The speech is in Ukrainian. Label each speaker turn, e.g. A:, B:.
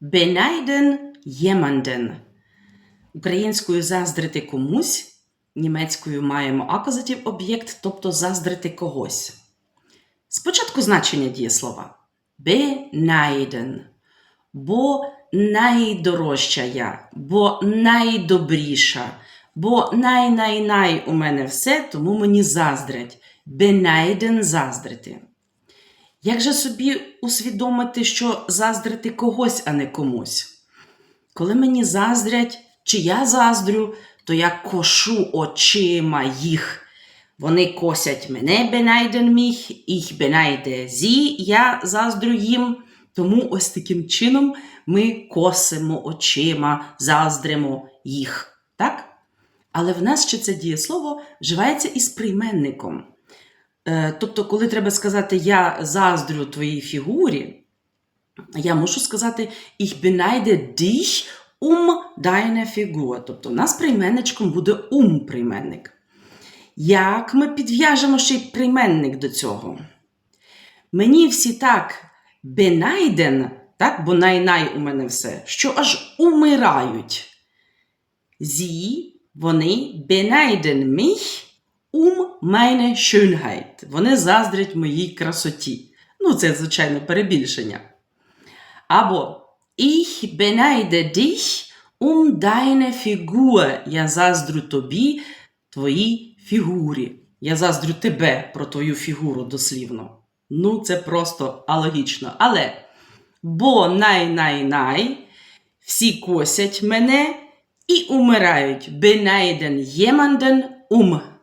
A: Beneiden jemanden. Українською заздрити комусь, німецькою маємо акузатив об'єкт, тобто заздрити когось. Спочатку значення дієслова. Beneiden. Бо найдорожча я, бо найдобріша, бо най-най-най у мене все, тому мені заздрять. Beneiden – заздрити. Як же собі усвідомити, що заздрити когось, а не комусь? Коли мені заздрять, чи я заздрю, то я кошу очима їх. Вони косять мене beneiden mich, ich beneide sie, я заздрю їм. Тому ось таким чином ми косимо очима, заздримо їх. Так? Але в нас ще це дієслово вживається із прийменником. Е, Тобто, коли треба сказати я заздрю твоїй фігурі, я мушу сказати Ich beneide dich um deine Figur. Тобто, у нас прийменничком буде um прийменник. Як ми підв'яжемо ще й прийменник до цього? Мені всі так beneiden, так, бо най-най у мене все, що аж умирають. Зі, вони beneiden mich um meine Schönheit. Вони заздрять моїй красоті. Ну, це, звичайно, перебільшення. Або Ich beneide dich um deine Figur. Я заздрю тобі, твоїй фігурі. Я заздрю тебе про твою фігуру дослівно. Ну, це просто алогічно. Але бо най-най-най, всі косять мене і умирають. Beneiden jemanden um.